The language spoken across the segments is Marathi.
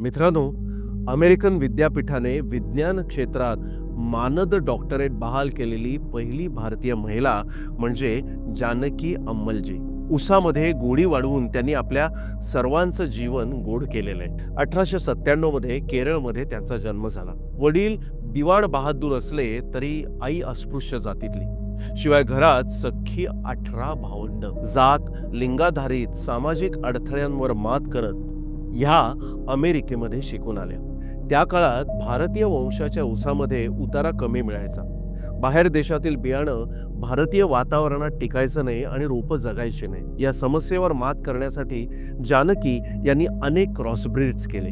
मित्रांनो अमेरिकन विद्यापीठाने विज्ञान क्षेत्रात मानद डॉक्टरेट बहाल केलेली पहिली भारतीय महिला म्हणजे जानकी अंमलजी उसामध्ये गोडी वाढवून त्यांनी आपल्या सर्वांचं जीवन गोड केलेलं आहे. अठराशे सत्त्याण्णवमध्ये केरळमध्ये त्यांचा जन्म झाला. वडील दिवाण बहादूर असले तरी आई अस्पृश्य जातीतली. शिवाय घरात सख्खी अठरा भावंड. जात लिंगाधारित सामाजिक अडथळ्यांवर मात करत ह्या अमेरिकेमध्ये शिकून आल्या. त्या काळात भारतीय वंशाच्या ऊसामध्ये उतारा कमी मिळायचा. बाहेर देशातील बियाणं भारतीय वातावरणात टिकायचं नाही आणि रोपं जगायची नाही. या समस्येवर मात करण्यासाठी जानकी यांनी अनेक क्रॉसब्रीड्स केले.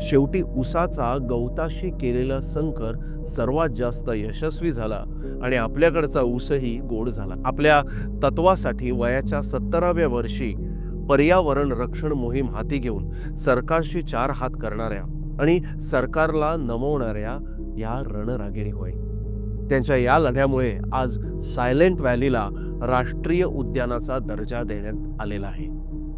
शेवटी उसाचा गवताशी केलेला संकर सर्वात जास्त यशस्वी झाला आणि आपल्याकडचा ऊसही गोड झाला. आपल्या तत्वासाठी वयाच्या सत्तराव्या वर्षी पर्यावरण रक्षण मोहीम हाती घेऊन सरकारशी चार हात करणाऱ्या आणि सरकारला नमवणाऱ्या या रणरागिणी होय. त्यांच्या या लढ्यामुळे आज सायलेंट व्हॅलीला राष्ट्रीय उद्यानाचा दर्जा देण्यात आलेला आहे.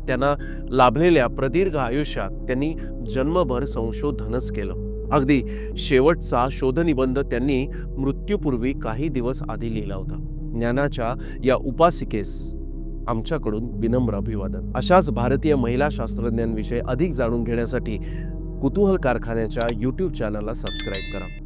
त्यांना लाभलेल्या प्रदीर्घ आयुष्यात त्यांनी जन्मभर संशोधनच केलं. अगदी शेवटचा शोधनिबंध त्यांनी मृत्यूपूर्वी काही दिवस आधी लिहिला होता. ज्ञानाच्या या उपासिकेस आमच्याकडून विनम्र अभिवादन. अशाच भारतीय महिला शास्त्रज्ञांविषयी अधिक जाणून घेण्यासाठी कुतूहल कारखान्याच्या यूट्यूब चॅनलला सबस्क्राईब करा.